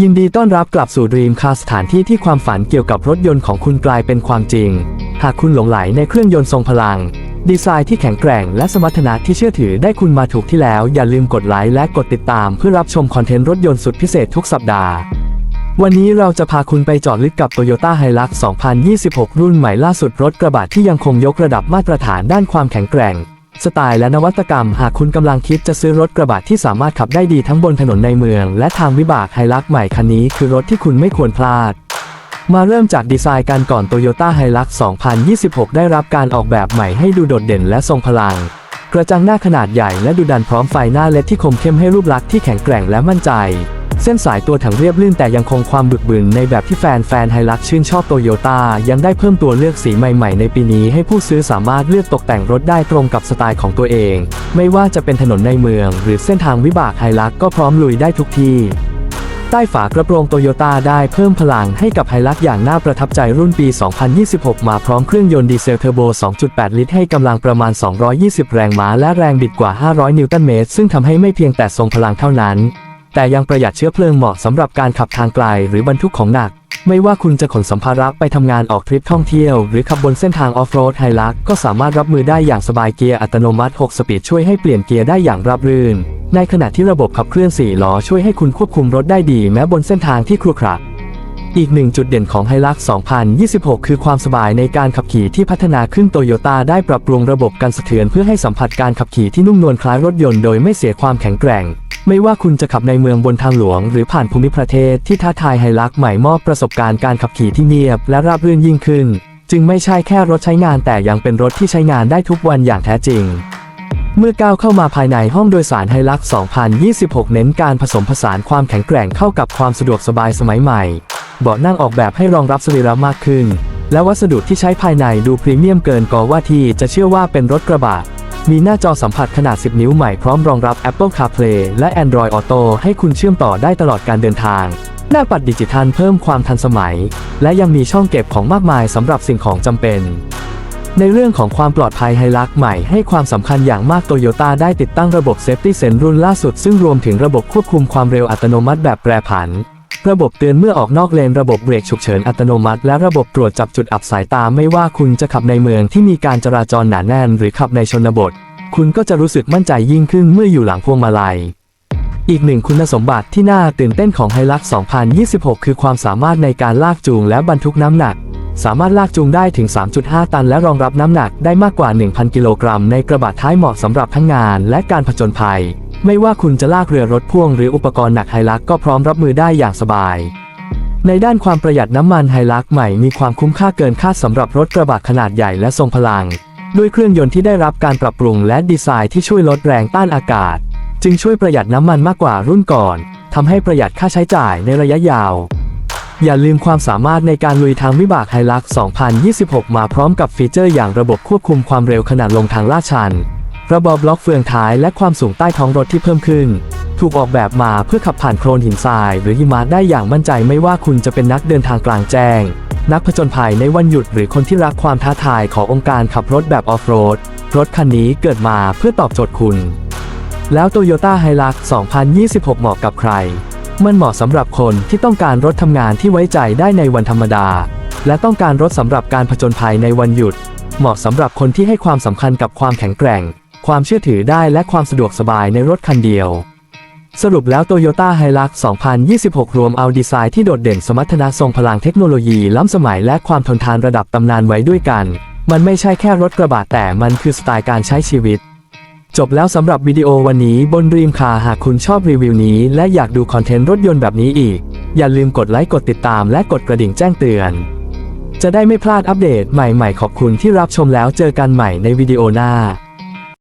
ยินดีต้อนรับกลับสู่ Dream Car สถานที่ที่ความฝันเกี่ยวกับรถยนต์ของคุณกลายเป็นความจริง หากคุณหลงไหลในเครื่องยนต์ทรงพลัง ดีไซน์ที่แข็งแกร่งและสมรรถนะที่เชื่อถือได้คุณมาถูกที่แล้ว อย่าลืมกดไลค์และกดติดตามเพื่อรับชมคอนเทนต์รถยนต์สุดพิเศษทุกสัปดาห์ วันนี้เราจะพาคุณไปเจอดลึกกับ Toyota Hilux 2026 รุ่นใหม่ล่าสุดรถกระบะที่ยังคงยกระดับมาตรฐานด้านความแข็งแกร่ง สไตล์และนวัตกรรม หากคุณกำลังคิดจะซื้อรถกระบะที่สามารถขับได้ดีทั้งบนถนนในเมือง และทางวิบากไฮลักใหม่คันนี้คือรถที่คุณไม่ควรพลาด มาเริ่มจากดีไซน์กันก่อน Toyota Hilux 2026 ได้รับการออกแบบใหม่ให้ดูโดดเด่นและทรงพลัง กระจังหน้าขนาดใหญ่และดูดันพร้อมไฟหน้าเลดที่คมเข้มให้รูปลักษณ์ที่แข็งแกร่งและมั่นใจ เส้นสายตัวถังเรียบลื่นแต่ยังคงความบึกบึนในแบบที่แฟนแฟนไฮลักชื่นชอบโตโยต้ายังได้เพิ่มตัวเลือกสีใหม่ ๆ ในปีนี้ให้ผู้ซื้อสามารถเลือกตกแต่งรถได้ตรงกับสไตล์ของตัวเอง ไม่ว่าจะเป็นถนนในเมือง หรือเส้นทางวิบากไฮลักก็พร้อมลุยได้ทุกที่ใต้ฝากระโปรงโตโยต้าได้เพิ่มพลังให้กับไฮลักอย่างน่าประทับใจรุ่นปี 2026 มาพร้อมเครื่องยนต์ดีเซลเทอร์โบ 2.8 ลิตรให้กำลังประมาณ 220 แรงม้าและแรงบิดกว่า 500 นิวตันเมตร ซึ่งทำให้ไม่เพียงแต่ทรงพลังเท่านั้น แต่ยังประหยัดเชื้อเพลิงเหมาะสำหรับการขับทางไกลหรือบรรทุกของหนัก ไม่ว่าคุณจะขนสัมภาระไปทำงานออกทริปท่องเที่ยว หรือขับบนเส้นทางออฟโรดไฮลักก็สามารถรับมือได้อย่างสบายเกียร์อัตโนมัติ 6 สปีดช่วยให้เปลี่ยนเกียร์ได้อย่างราบรื่น ในขณะที่ระบบขับเคลื่อน 4 ล้อช่วยให้คุณควบคุมรถได้ดีแม้บนเส้นทางที่ครุขระ อีกหนึ่งจุดเด่นของ Hilux 2026 คือความสบายในการขับขี่ที่พัฒนาขึ้นโตโยต้าได้ปรับปรุงระบบกันสะเทือนเพื่อให้สัมผัสการขับขี่ที่นุ่มนวลคล้ายรถยนต์โดยไม่เสียความแข็งแกร่ง ไม่ว่าคุณจะขับในเมืองบนทางหลวง หรือผ่านภูมิประเทศที่ท้าทายไฮลักใหม่มอบประสบการณ์การขับขี่ที่เงียบ และราบรื่นยิ่งขึ้น จึงไม่ใช่แค่รถใช้งานแต่ยังเป็นรถที่ใช้งานได้ทุกวันอย่างแท้จริงเมื่อก้าวเข้ามาภายในห้องโดยสารไฮลัก2026 เน้นการผสมผสานความแข็งแกร่งเข้ากับความสะดวกสบายสมัยใหม่ เบาะนั่งออกแบบให้รองรับสรีระมากขึ้น และวัสดุที่ใช้ภายในดูพรีเมียมเกินกว่าที่จะเชื่อว่าเป็นรถกระบะ มีหน้าจอสัมผัสขนาด 10 นิ้วใหม่พร้อมรองรับ Apple CarPlay และ Android Auto ให้คุณเชื่อมต่อได้ตลอดการเดินทาง หน้าปัดดิจิทัลเพิ่มความทันสมัย และยังมีช่องเก็บของมากมายสำหรับสิ่งของจำเป็นในเรื่องของความปลอดภัยไฮลักใหม่ให้ความสำคัญอย่างมากโตโยต้าได้ติดตั้งระบบ Safety Sense รุ่นล่าสุดซึ่งรวมถึงระบบควบคุมความเร็วอัตโนมัติแบบแปรผัน ระบบเตือนเมื่อออกนอกเลนระบบเบรกฉุกเฉินอัตโนมัติ และระบบตรวจจับจุดอับสายตาไม่ว่าคุณจะขับในเมืองที่มีการจราจรหนาแน่น หรือขับในชนบท คุณก็จะรู้สึกมั่นใจยิ่งขึ้นเมื่ออยู่หลังพวงมาลัย อีกหนึ่งคุณสมบัติที่น่าตื่นเต้นของไฮลัก 2026 คือความสามารถในการลากจูงและบรรทุกน้ำหนัก สามารถลากจูงได้ถึง 3.5 ตันและรองรับน้ำหนักได้มากกว่า 1,000 กิโลกรัมในกระบะท้ายเหมาะสำหรับทั้งงานและการผจญภัย ไม่ว่าคุณจะลากเรือรถพ่วงหรืออุปกรณ์หนักไฮลักก็พร้อมรับมือได้อย่างสบาย ในด้านความประหยัดน้ำมันไฮลักใหม่มีความคุ้มค่าเกินคาดสำหรับรถกระบะขนาดใหญ่และทรงพลัง ด้วยเครื่องยนต์ที่ได้รับการปรับปรุงและดีไซน์ที่ช่วยลดแรงต้านอากาศ จึงช่วยประหยัดน้ำมันมากกว่ารุ่นก่อนทำให้ประหยัดค่าใช้จ่ายในระยะยาว อย่าลืมความสามารถในการลุยทางวิบากไฮลัก 2026 มาพร้อมกับฟีเจอร์อย่างระบบควบคุมความเร็วขณะลงทางลาดชัน ระบบบล็อกเฟืองท้ายและความสูงใต้ท้องรถที่เพิ่มขึ้น ถูกออกแบบมาเพื่อขับผ่านโคลนหินทราย หรือหิมะได้อย่างมั่นใจไม่ว่าคุณจะเป็นนักเดินทางกลางแจ้ง นักผจญภัยในวันหยุดหรือคนที่รักความท้าทายขององค์การขับรถแบบออฟโรด รถคันนี้เกิดมาเพื่อตอบโจทย์คุณ แล้ว Toyota Hilux 2026 เหมาะกับใคร มันเหมาะสำหรับคนที่ต้องการรถทำงานที่ไว้ใจได้ในวันธรรมดา และต้องการรถสำหรับการผจญภัยในวันหยุด เหมาะสำหรับคนที่ให้ความสำคัญกับความแข็งแกร่ง ความเชื่อถือได้และความสะดวกสบายในรถคันเดียว สรุปแล้ว Toyota Hilux 2026 รวมเอาดีไซน์ที่โดดเด่นสมรรถนะทรงพลังเทคโนโลยีล้ำสมัยและความทนทานระดับตำนานไว้ด้วยกัน มันไม่ใช่แค่รถกระบะแต่มันคือสไตล์การใช้ชีวิต จบแล้วสำหรับวิดีโอวันนี้บนรีมคาหากคุณชอบรีวิวนี้ และอยากดูคอนเทนต์รถยนต์แบบนี้อีก อย่าลืมกดไลค์กดติดตามและกดกระดิ่งแจ้งเตือน จะได้ไม่พลาดอัปเดตใหม่ๆ ขอบคุณที่รับชมแล้วเจอกันใหม่ในวิดีโอหน้า